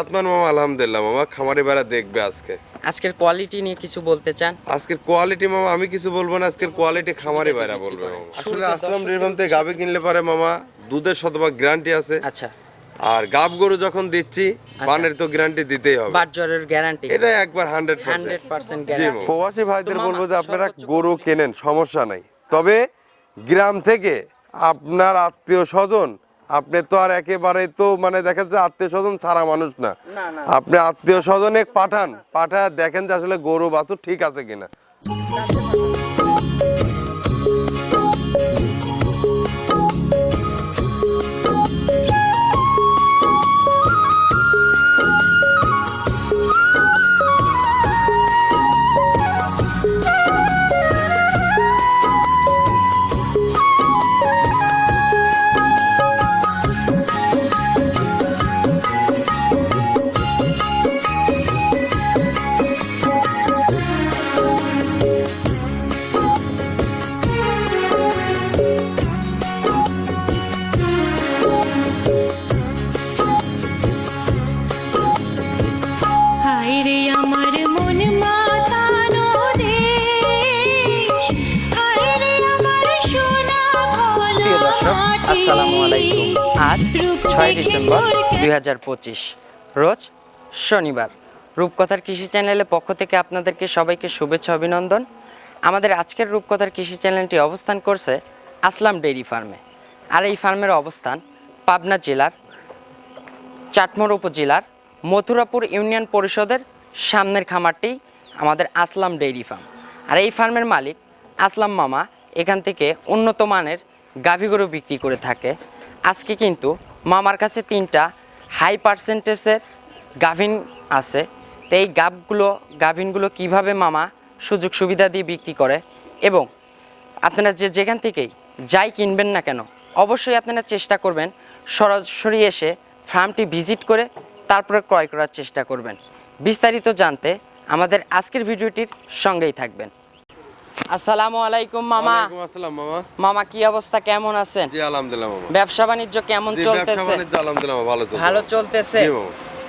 আতমান মামা আলহামদুলিল্লাহ মামা খামারে বেড়া দেখবে আজকে। আজকের কোয়ালিটি নিয়ে কিছু বলতে চান? আজকের কোয়ালিটি মামা আমি কিছু বলব না আজকের কোয়ালিটি খামারে বেড়া বলবে মামা। আসলে আসলাম নির্মাণ থেকে গাবে কিনলে পারে মামা দুধের শতভাগ গ্যারান্টি আছে। আচ্ছা। আর গাব গরু যখন দিচ্ছি পানের তো গ্যারান্টি দিতেই হবে। বাট জ্বরের গ্যারান্টি এটা একবার হান্ড্রেড হান্ড্রেড পার্সেন্ট জি গ্যারান্টি প্রবাসী ভাইদের বলব যে আপনারা গরু কেনেন সমস্যা নাই। তবে গ্রাম থেকে আপনার আত্মীয় স্বজন আপনি তো আর একেবারে তো মানে দেখা যাচ্ছে আত্মীয় স্বজন ছাড়া মানুষ না। আপনি আত্মীয় স্বজনে পাঠান পাঠায় দেখেন যে আসলে গরু বাছুর ঠিক আছে কিনা ডিসেম্বর দুই রোজ শনিবার। রূপকথার কৃষি চ্যানেলের পক্ষ থেকে আপনাদেরকে সবাইকে শুভেচ্ছা, অভিনন্দন। আমাদের আজকের রূপকথার কৃষি চ্যানেলটি অবস্থান করছে আসলাম ডেইরি ফার্মে। আর এই ফার্মের অবস্থান পাবনা জেলার, চাটমোর উপজেলার মথুরাপুর ইউনিয়ন পরিষদের সামনের খামারটি আমাদের আসলাম ডেইরি ফার্ম। আর এই ফার্মের মালিক আসলাম মামা, এখান থেকে উন্নত মানের গাভী গরু বিক্রি করে থাকে আজকে কিন্তু মামার কাছে তিনটা হাই পার্সেন্টেজের গাভিন আছে। তো এই গাবগুলো গাভিনগুলো কীভাবে মামা সুযোগ সুবিধা দিয়ে বিক্রি করে? এবং আপনারা যে যেখান থেকেই যাই কিনবেন না কেন, অবশ্যই আপনারা চেষ্টা করবেন সরাসরি এসে ফার্মটি ভিজিট করে তারপরে ক্রয় করার চেষ্টা করবেন। বিস্তারিত জানতে আমাদের আজকের ভিডিওটির সঙ্গেই থাকবেন। আসসালামু আলাইকুম মামা। আসসালাম মামা। মামা কি অবস্থা? কেমন আছেন? জি আলহামদুলিল্লাহ মামা। ব্যবসা বাণিজ্য কেমন ব্যবসা চলতেছে? বাণিজ্য আলহামদুলিল্লাহ ভালো চলছে। ভালো চলতেছে?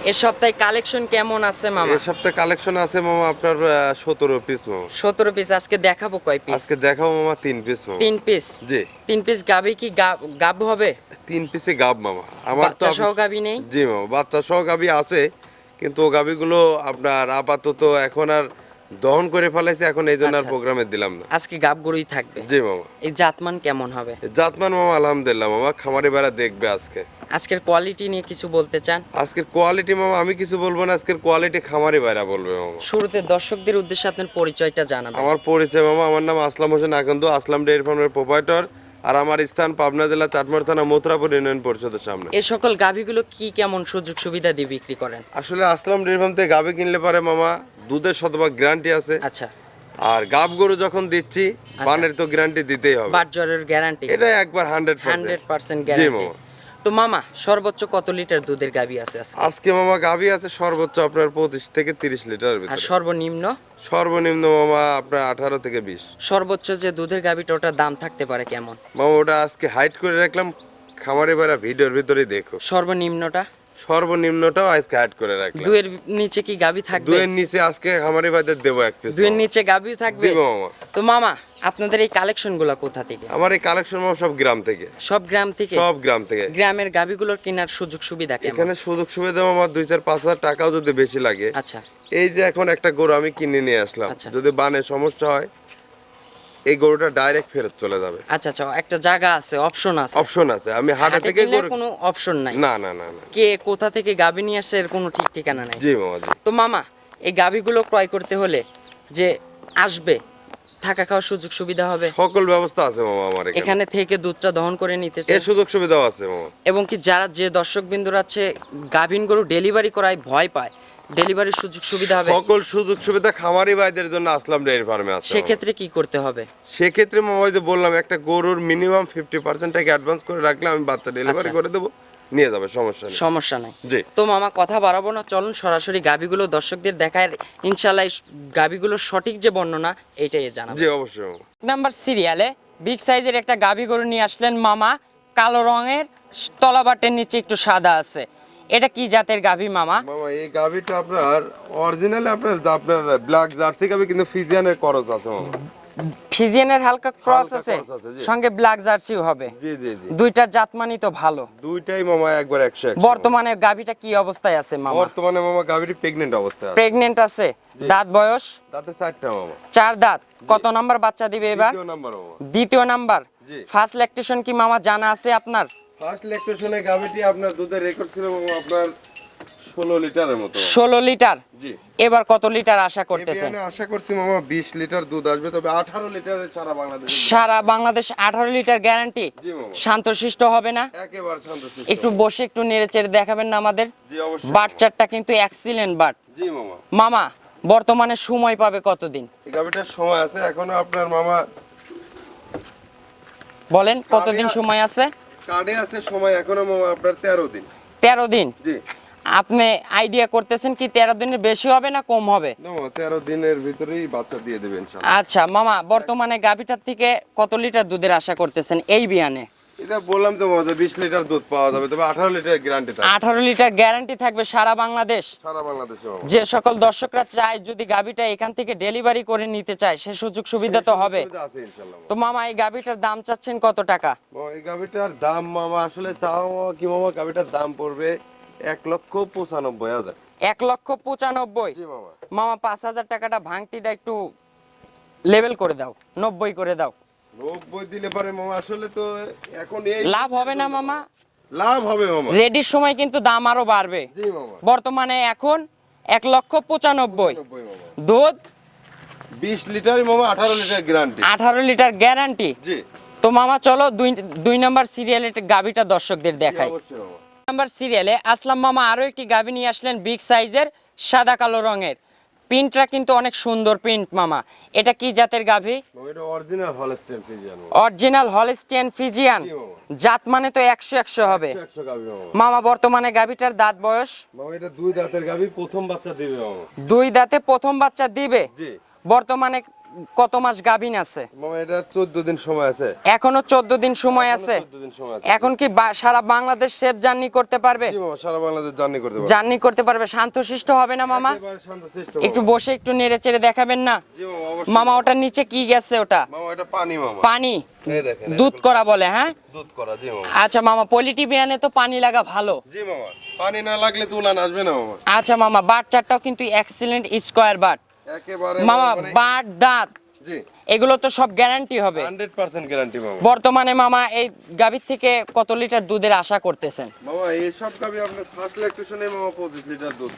এ সপ্তাহে কালেকশন কেমন আছে মামা? এই সপ্তাহে কালেকশন আছে মামা আপনার সতেরো পিস মামা। সতেরো পিস আজকে দেখাবো কয় পিস আজকে দেখাও মামা তিন পিস মামা। তিন পিস জি। তিন পিস গাবি কি গাব হবে? তিন পিসে গাব মামা। আমার তো বাচ্চা সহ গাবি নেই? জি মামা বাচ্চা সহ গাবি আছে কিন্তু ও গাবিগুলো আপনার আপাতত এখন আর দহন করে ফেলাইছে এখন এই জন্য আর আচ্ছা। প্রোগ্রামে দিলাম না। আজকে গাব গরুই থাকবে? জি মামা। এই জাতমান কেমন হবে? জাতমান মামা আলহামদুলিল্লাহ মামা খামারে বেড়া দেখবে আজকে। আজকের কোয়ালিটি নিয়ে কিছু বলতে চান? আজকের কোয়ালিটি মামা আমি কিছু বলব না আজকের কোয়ালিটি খামারে বেড়া বলবে মামা। শুরুতে দর্শকদের উদ্দেশ্যে আপনার পরিচয়টা জানাবেন। আমার পরিচয় মামা আমার নাম আসলাম হোসেন আকন্দ আসলাম ডেয়ারি ফার্মের প্রোপাইটর আর আমার স্থান পাবনা জেলা চাটমার থানা মথুরাপুর ইউনিয়ন পরিষদের সামনে। এই সকল গাভীগুলো কি কেমন সুযোগ সুবিধা দিয়ে বিক্রি করেন? আসলে আসলাম ডেয়ারি ফার্ম থেকে গাবে কিনলে পারে মামা দুধের শতভাগ গ্যারান্টি আছে। আচ্ছা। আর গাব গরু যখন দিচ্ছি পানের তো গ্যারান্টি দিতেই হবে। বাট জ্বরের গ্যারান্টি এটা একবার হান্ড্রেড হান্ড্রেড পার্সেন্ট জি গ্যারান্টি তো মামা সর্বোচ্চ কত লিটার দুধের গাভী আছে আজকে? মামা গাভি আছে সর্বোচ্চ আপনার পঁচিশ থেকে তিরিশ লিটারের আর ভিতরে। সর্বনিম্ন? সর্বনিম্ন মামা আপনার আঠারো থেকে বিশ। সর্বোচ্চ যে দুধের গাভীটা ওটার দাম থাকতে পারে কেমন? মামা ওটা আজকে হাইট করে রাখলাম। খামারে বেড়া ভিডিওর ভিতরে দেখো সর্বনিম্নটা? সর্বনিম্নটাও আজকে করে রাখলাম। দুয়ের নিচে কি গাভী থাকবে? দুয়ের নিচে আজকে খামারে দেবো এক পিস দুয়ের নিচে গাভী থাকবে? দেবো মামা। তো মামা আপনাদের এই কালেকশনগুলা কোথা থেকে? আমার এই কালেকশন সব গ্রাম থেকে। সব গ্রাম থেকে? সব গ্রাম থেকে। গ্রামের গাভীগুলোর কেনার সুযোগ সুবিধা এখানে সুযোগ সুবিধা আমার দুই চার পাঁচ হাজার টাকাও যদি বেশি লাগে। আচ্ছা। এই যে এখন একটা গরু আমি কিনে নিয়ে আসলাম। আচ্ছা। যদি বানে সমস্যা হয় এই গরুটা ডাইরেক্ট ফেরত চলে যাবে। আচ্ছা আচ্ছা একটা জায়গা আছে অপশন আছে। অপশন আছে আমি হাটা থেকে গরু কোনো অপশন নাই। না না না না। কে কোথা থেকে গাভী নিয়ে আসছে এর কোনো ঠিক ঠিকানা নাই। জি মামা তো মামা এই গাভীগুলো ক্রয় করতে হলে যে আসবে থাকা খাওয়ার সুযোগ সুবিধা হবে। সকল ব্যবস্থা আছে মামা আমার এখানে। থেকে দুধটা দহন করে নিতে চাই। সুযোগ সুবিধাও আছে মামা। এবং কি যারা যে দর্শক বিন্দুরা আছে গাভীন গরু ডেলিভারি করায় ভয় পায় ডেলিভারির সুযোগ সুবিধা হবে? সকল সুযোগ সুবিধা খামারি ভাইদের জন্য আসলাম ডেয়ারি ফার্মে আছে। সেক্ষেত্রে কি করতে হবে? সেক্ষেত্রে মামা যে বললাম একটা গরুর মিনিমাম ফিফটি পার্সেন্ট টাকা অ্যাডভান্স করে রাখলে আমি বাচ্চা ডেলিভারি আচ্ছা। করে দেবো নিয়ে যাবে সমস্যা নেই। সমস্যা নাই। জি। তো মামা কথা বাড়াবো না চলুন সরাসরি গাভীগুলো দর্শকদের দেখায়। ইনশাল্লাহ এই গাভীগুলোর সঠিক যে বর্ণনা এটাই জানাব। জি অবশ্যই নাম্বার সিরিয়ালে বিগ সাইজের একটা গাভী গরু নিয়ে আসলেন মামা কালো রঙের তলাবাটের নিচে একটু সাদা আছে। এটা কি জাতের গাভী মামা? মামা এই গাভিটা আপনার অরিজিনালি আপনার আপনার ব্ল্যাক জার্সি গাভি কিন্তু ফিজিয়ানের করজ আছে মামা। ফিজিয়ানের হালকা ক্রস আছে। সঙ্গে ব্ল্যাক জার্সিও হবে। জি জি জি। দুইটা জাতমানি তো ভালো। দুইটাই মামা একবার একশো একশো। বর্তমানে গাভীটা কি অবস্থায় আছে মামা? বর্তমানে মামা গাভিটি প্রেগনেন্ট অবস্থায় আছে। প্রেগনেন্ট আছে। দাঁত বয়স? তাতে চারটা মামা। চার দাঁত। কত নাম্বার বাচ্চা দিবে এবার? দ্বিতীয় নাম্বার দ্বিতীয় নাম্বার। জি। ফার্স্ট ল্যাকটেশন কি মামা জানা আছে আপনার? ফার্স্ট ল্যাকটেশনে গাভিটি আপনার দুধের রেকর্ড ছিল আপনার ষোলো লিটারের মতো। মামা। ষোলো লিটার? জি। এবার কত লিটার আশা করতেছেন? আশা করছি মামা বিশ লিটার দুধ আসবে তবে আঠারো লিটারের সারা বাংলাদেশ সারা বাংলাদেশ আঠারো লিটার গ্যারান্টি জি মামা। শান্তশিষ্ট হবে না? একেবারে শান্তশিষ্ট। একটু বসে একটু নেড়ে চেড়ে দেখাবেন না আমাদের? জি অবশ্যই। বাট চারটা কিন্তু এক্সিলেন্ট বাট। জি মামা। মামা বর্তমানে সময় পাবে কতদিন? এই সময় আছে এখনও আপনার মামা বলেন কতদিন সময় আছে? কার্ডে আছে সময় এখনও আপনার তেরো দিন। তেরো দিন? জি। আপনি আইডিয়া করতেছেন কি তেরো দিনের বেশি হবে না কম হবে? না মামা তেরো দিনের ভিতরেই বাচ্চা দিয়ে দেবেন আচ্ছা মামা বর্তমানে গাভীটার থেকে কত লিটার দুধের আশা করতেছেন এই বিয়ানে? এটা বললাম তো মামা বিশ লিটার দুধ পাওয়া যাবে তবে আঠারো লিটার গ্যারান্টি থাকে আঠারো লিটার গ্যারান্টি থাকবে সারা বাংলাদেশ। সারা বাংলাদেশে যে সকল দর্শকরা চায় যদি গাভিটা এখান থেকে ডেলিভারি করে নিতে চায় সে সুযোগ সুবিধা তো হবে। তো মামা এই গাভিটার দাম চাচ্ছেন কত টাকা? এই গাভিটার দাম মামা আসলে চাও কি মামা গাভিটার দাম পড়বে এক লক্ষ পঁচানব্বই হাজার। এক লক্ষ পঁচানব্বই? জি মামা। মামা পাঁচ হাজার টাকাটা ভাঙতিটা একটু লেভেল করে দাও নব্বই করে দাও। নব্বই দিলে পারে মামা আসলে তো এখন এই লাভ হবে না মামা। লাভ হবে মামা। রেডির সময় কিন্তু দাম আরও বাড়বে। জি মামা। বর্তমানে এখন এক লক্ষ পঁচানব্বই। দুধ বিশ লিটার মামা আঠারো লিটার গ্যারান্টি আঠারো লিটার গ্যারান্টি জি। তো মামা চলো দুই দুই নম্বর সিরিয়ালে গাভিটা দর্শকদের দেখাই। নাম্বার সিরিয়ালে আসলাম মামা আরও একটি গাভি নিয়ে আসলেন বিগ সাইজের সাদা কালো রঙের। প্রিন্টটা কিন্তু অনেক সুন্দর প্রিন্ট মামা। এটা কি জাতের গাভি? এটা অরিজিনাল হলস্টেন ফিজিয়ান জাত মানে তো একশো একশো হবে। মামা। মামা বর্তমানে গাভিটার দাঁত বয়স? দুই দাঁতের গাভি প্রথম বাচ্চা দিবে দুই দাঁতে প্রথম বাচ্চা দিবে? জি। বর্তমানে কত মাস গাভিন আছে? এটা চোদ্দ দিন সময় আছে। এখনও চোদ্দ দিন সময় আছে? চোদ্দ দিন সময় আছে। এখন কি সারা বাংলাদেশ সেফ জার্নি করতে পারবে? জি মামা সারা বাংলাদেশ জার্নি করতে পারবে। জার্নি করতে পারবে? শান্তশিষ্ট হবে না মামা? একটু বসে একটু নেড়ে চেড়ে দেখাবেন না? জি মামা অবশ্যই। মামা ওটার নিচে কি গেছে ওটা? মামা এটা পানি মামা। পানি? এই দেখেন দুধ করা বলে হ্যাঁ? দুধ করা জি মামা। আচ্ছা মামা পলিটি বিয়ানে তো পানি লাগা ভালো। জি মামা পানি না লাগলে তুলান আসবে না মামা। আচ্ছা মামা বাট চারটাও কিন্তু এক্সিলেন্ট স্কোয়ার বাট। মামা মানে- বাট দাঁত এগুলো তো সব গ্যারান্টি হবে। গ্যারান্টি মামা। বর্তমানে মামা এই গাভীর থেকে কত লিটার দুধের আশা করতেছেন? মামা এইসব গাবি আপনার ফার্স্ট ল্যাকটেশনে মামা পঁচিশ লিটার দুধ।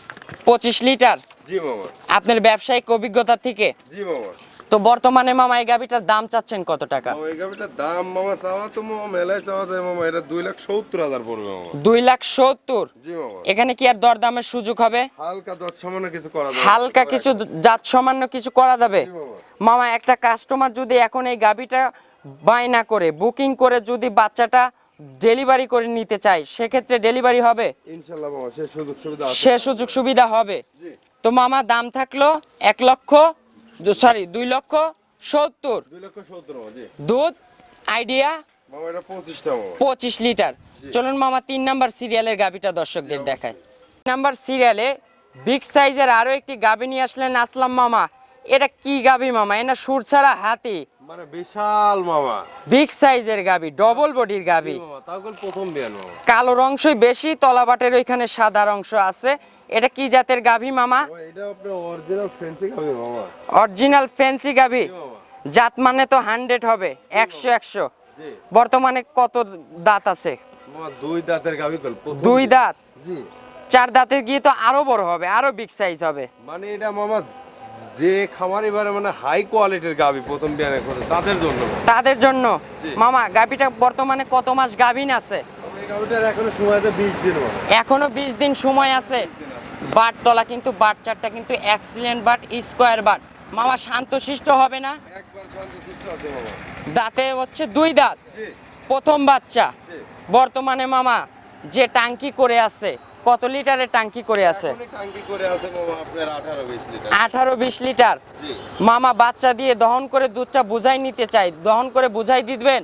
পঁচিশ লিটার? জি মামা। আপনার ব্যবসায়িক অভিজ্ঞতা থেকে? জি মামা। তো বর্তমানে মামা এই গাভীটার দাম চাচ্ছেন কত টাকা? এই গাবিটার দাম মামা চাওয়া তো মামা মেলায় চাওয়া যায় মামা এটা দুই লাখ সত্তর হাজার পড়বে মামা। দুই লাখ সত্তর? জি মামা। এখানে কি আর দরদামের সুযোগ হবে? হালকা দশ সামান্য কিছু করা যাবে। হালকা কিছু জাত সামান্য কিছু করা যাবে? মামা। একটা কাস্টমার যদি এখন এই গাভীটা বায়না করে বুকিং করে যদি বাচ্চাটা ডেলিভারি করে নিতে চায় সেক্ষেত্রে ডেলিভারি হবে? ইনশাল্লাহ মামা সে সুযোগ সুবিধা আছে। সে সুযোগ সুবিধা হবে। জি। তো মামা দাম থাকল এক লক্ষ সরি দুই লক্ষ সত্তর। দুধ আইডিয়া পঁচিশ লিটার। চলুন মামা তিন নাম্বার সিরিয়ালের গাভিটা দর্শকদের দেখায় নাম্বার সিরিয়ালে বিগ সাইজের আরও একটি গাভি নিয়ে আসলেন আসলাম মামা। এটা কি গাভি মামা? এটা সুর ছাড়া হাতি। মানে বিশাল মামা। বিগ সাইজের গাভি ডবল বডির গাভি কালো অংশই বেশি তলাবাটের ওইখানে সাদা অংশ আছে। এটা কি জাতের গাভী মামা? অরিজিনাল ফেন্সি গাভি জাত মানে তো হান্ড্রেড হবে একশো একশো। বর্তমানে কত দাঁত আছে? দুই দাঁতের গাবি দুই দাঁত? চার দাঁতের গিয়ে তো আরও বড় হবে আরও বিগ সাইজ হবে। মানে এটা মামা যে খামারি বারে মানে হাই কোয়ালিটির গাবি প্রথম বিয়ানে করে তাদের জন্য। তাদের জন্য? মামা গাভিটা বর্তমানে কত মাস গাভিন আছে? এখনও সময় আছে বিশ দিন মামা। এখনও বিশ দিন সময় আছে? বাট তলা কিন্তু বাট চারটা কিন্তু এক্সিলেন্ট বাট স্কোয়ার বাট। মামা শান্তশিষ্ট হবে না? দাঁতে হচ্ছে দুই দাঁত। প্রথম বাচ্চা। বর্তমানে মামা যে টাঙ্কি করে আছে কত লিটারের টাঙ্কি করে আছে? আঠারো বিশ লিটার। মামা বাচ্চা দিয়ে দহন করে দুধটা বুঝাই নিতে চাই। দহন করে বুঝাই দিবেন?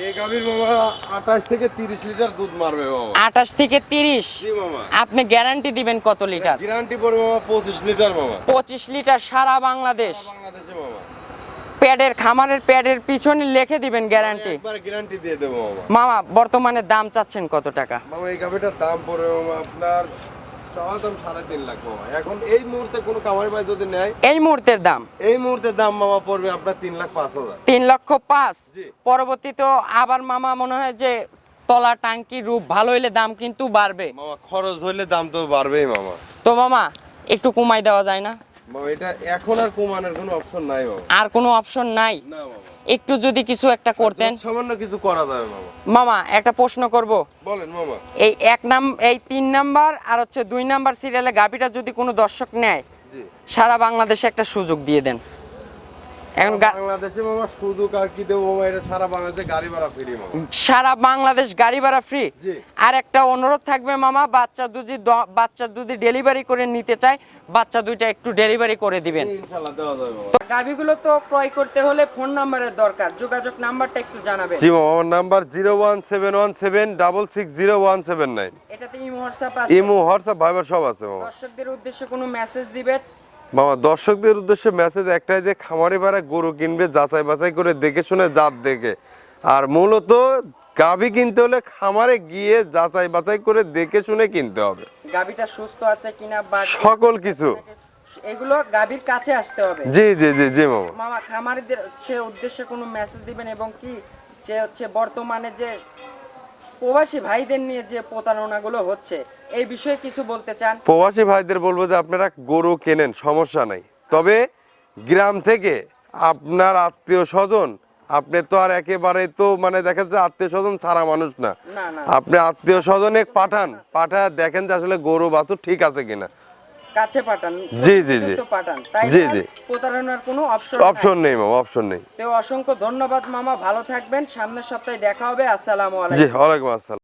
এই গাভীর মামা থেকে তিরিশ লিটার দুধ মারবে মামা। আঠাশ থেকে তিরিশ? জি মামা। আপনি গ্যারান্টি দিবেন কত লিটার? গ্যারান্টি পড়বে মামা পঁচিশ লিটার মামা। পঁচিশ লিটার সারা বাংলাদেশ। বাংলাদেশে মামা। প্যাডের খামারের প্যাডের পিছনে লিখে দিবেন গ্যারান্টি। একবার গ্যারান্টি দিয়ে দেবো মামা। মামা বর্তমানে দাম চাচ্ছেন কত টাকা? মামা এই গাভীটার দাম পড়বে মামা আপনার চাওয়া দাম সাড়ে তিন লাখ মামা। এখন এই মুহূর্তে কোনো কামারি ভাই যদি নেয় এই মুহূর্তের দাম। এই মুহূর্তের দাম মামা পড়বে আপনার তিন লাখ পাঁচ হাজার। তিন লক্ষ পাঁচ। পরবর্তীতে আবার মামা মনে হয় যে তলা টাঙ্কি রূপ ভালো হইলে দাম কিন্তু বাড়বে। মামা খরচ হইলে দাম তো বাড়বেই মামা। তো মামা একটু কমাই দেওয়া যায় না? এটা এখন আর কমানোর কোনো অপশন নাই মামা আর কোনো অপশন নাই? না মামা একটু যদি কিছু একটা করতেন। সামান্য কিছু করা যাবে মামা মামা একটা প্রশ্ন করব। বলেন মামা। এই এক নাম এই তিন নাম্বার আর হচ্ছে দুই নাম্বার সিরিয়ালে গাবিটা যদি কোনো দর্শক নেয় সারা বাংলাদেশে একটা সুযোগ দিয়ে দেন। এখন বাংলাদেশে মামা শুধু কার কি দেবো মামা? এটা সারা বাংলাদেশে গাড়ি ভাড়া ফ্রি মামা। সারা বাংলাদেশ গাড়ি ভাড়া ফ্রি আর একটা অনুরোধ থাকবে মামা বাচ্চা যদি বাচ্চা যদি ডেলিভারি করে নিতে চায় বাচ্চা দুইটা একটু ডেলিভারি করে দিবেন। তো গাভিগুলো তো ক্রয় করতে হলে ফোন নাম্বারের দরকার। যোগাযোগ নাম্বারটা একটু জানাবেন। জি মামা আমার number zero one seven one seven double six zero one seven nine. এটাতে ইমো হোয়াটসঅ্যাপ আছে? ইমো হোয়াটসঅ্যাপ ভাইবার সব আছে মামা। দর্শকদের উদ্দেশ্যে কোনো মেসেজ দিবেন? মামা দর্শকদের উদ্দেশ্যে মেসেজ একটাই যে খামারে ভাড়া গরু কিনবে যাচাই বাছাই করে দেখে শুনে জাত দেখে। আর মূলত গাভী কিনতে হলে খামারে গিয়ে যাচাই বাছাই করে দেখে শুনে কিনতে হবে। গাভিটা সুস্থ আছে কিনা বা সকল কিছু। এগুলো গাভির কাছে আসতে হবে। জি জি জি জি মামা। মামা খামারিদের সে উদ্দেশ্যে কোনো মেসেজ দিবেন এবং কি যে হচ্ছে বর্তমানে যে প্রবাসী ভাইদের নিয়ে যে প্রতারণাগুলো হচ্ছে এই বিষয়ে কিছু বলতে চান? প্রবাসী ভাইদের বলব যে আপনারা গরু কেনেন সমস্যা নাই। তবে গ্রাম থেকে আপনার আত্মীয় স্বজন আপনি তো আর একেবারে তো মানে দেখেন যে আত্মীয় স্বজন ছাড়া মানুষ না। আপনি আত্মীয় স্বজনে পাঠান পাঠা দেখেন যে আসলে গরু বাছুর ঠিক আছে কিনা। কাছে পাঠান জি, জি, জি। পাঠান। তাই জি, জি। প্রতারণার কোনো অপশন অপশন নেই মামা অপশন নেই। তো অসংখ্য ধন্যবাদ মামা। ভালো থাকবেন। সামনের সপ্তাহে দেখা হবে। আসসালামু জি আলাইকুম। ওয়ালাইকুম আসসালাম।